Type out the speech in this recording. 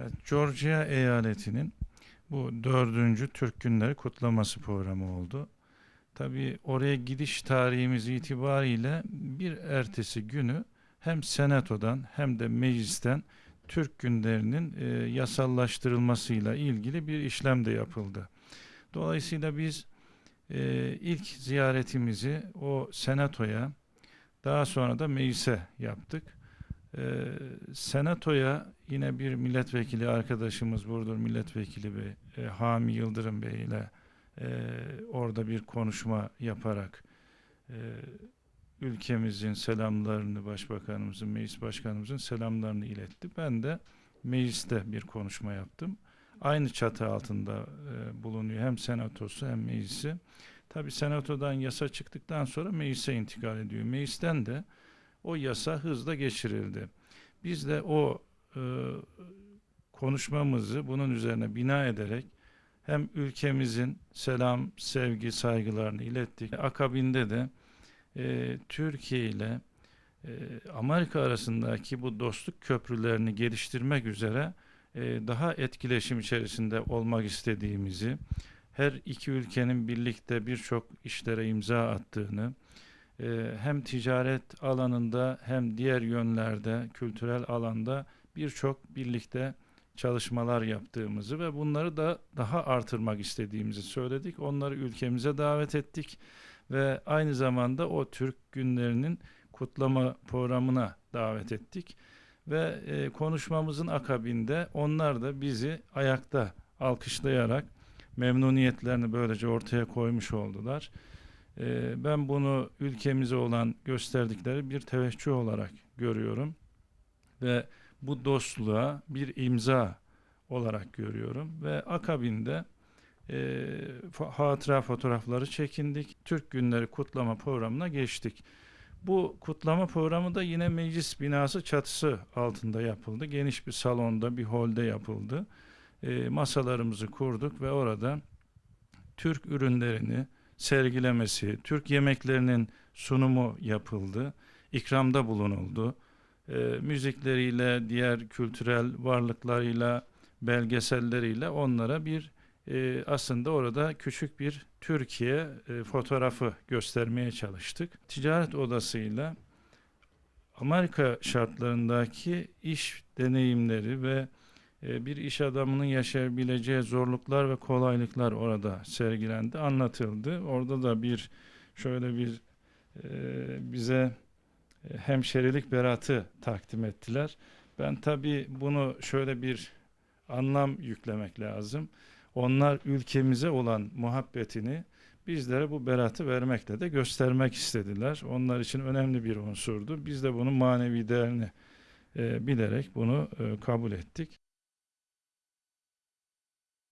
Evet, Georgia eyaletinin bu dördüncü Türk Günleri kutlaması programı oldu. Tabii oraya gidiş tarihimiz itibariyle bir ertesi günü hem senatodan hem de meclisten Türk günlerinin e, yasallaştırılmasıyla ilgili bir işlem de yapıldı. Dolayısıyla biz e, ilk ziyaretimizi o senatoya daha sonra da meclise yaptık. Ee, senatoya yine bir milletvekili arkadaşımız Burdur Milletvekili Bey, e, Hami Yıldırım Bey ile e, orada bir konuşma yaparak e, ülkemizin selamlarını, başbakanımızın, meclis başkanımızın selamlarını iletti. Ben de mecliste bir konuşma yaptım. Aynı çatı altında e, bulunuyor hem senatosu hem meclisi. Tabi senatodan yasa çıktıktan sonra meclise intikal ediyor. Meclisten de o yasa hızla geçirildi. Biz de o e, konuşmamızı bunun üzerine bina ederek hem ülkemizin selam, sevgi, saygılarını ilettik. Akabinde de e, Türkiye ile e, Amerika arasındaki bu dostluk köprülerini geliştirmek üzere e, daha etkileşim içerisinde olmak istediğimizi, her iki ülkenin birlikte birçok işlere imza attığını, e, hem ticaret alanında hem diğer yönlerde, kültürel alanda birçok birlikte çalışmalar yaptığımızı ve bunları da daha artırmak istediğimizi söyledik. Onları ülkemize davet ettik ve aynı zamanda o Türk günlerinin kutlama programına davet ettik. Ve e, konuşmamızın akabinde onlar da bizi ayakta alkışlayarak memnuniyetlerini böylece ortaya koymuş oldular. Ee, ben bunu ülkemize olan gösterdikleri bir teveccüh olarak görüyorum ve bu dostluğa bir imza olarak görüyorum ve akabinde e, hatıra fotoğrafları çekindik. Türk Günleri kutlama programına geçtik. Bu kutlama programı da yine meclis binası çatısı altında yapıldı. Geniş bir salonda, bir holde yapıldı. E, masalarımızı kurduk ve orada Türk ürünlerini, sergilemesi, Türk yemeklerinin sunumu yapıldı, ikramda bulunuldu. E, müzikleriyle, diğer kültürel varlıklarıyla, belgeselleriyle onlara bir e, aslında orada küçük bir Türkiye e, fotoğrafı göstermeye çalıştık. Ticaret odasıyla Amerika şartlarındaki iş deneyimleri ve bir iş adamının yaşayabileceği zorluklar ve kolaylıklar orada sergilendi, anlatıldı. Orada da bir şöyle bir e, bize e, hemşerilik beratı takdim ettiler. Ben tabii bunu şöyle bir anlam yüklemek lazım. Onlar ülkemize olan muhabbetini bizlere bu beratı vermekle de göstermek istediler. Onlar için önemli bir unsurdu. Biz de bunun manevi değerini e, bilerek bunu e, kabul ettik.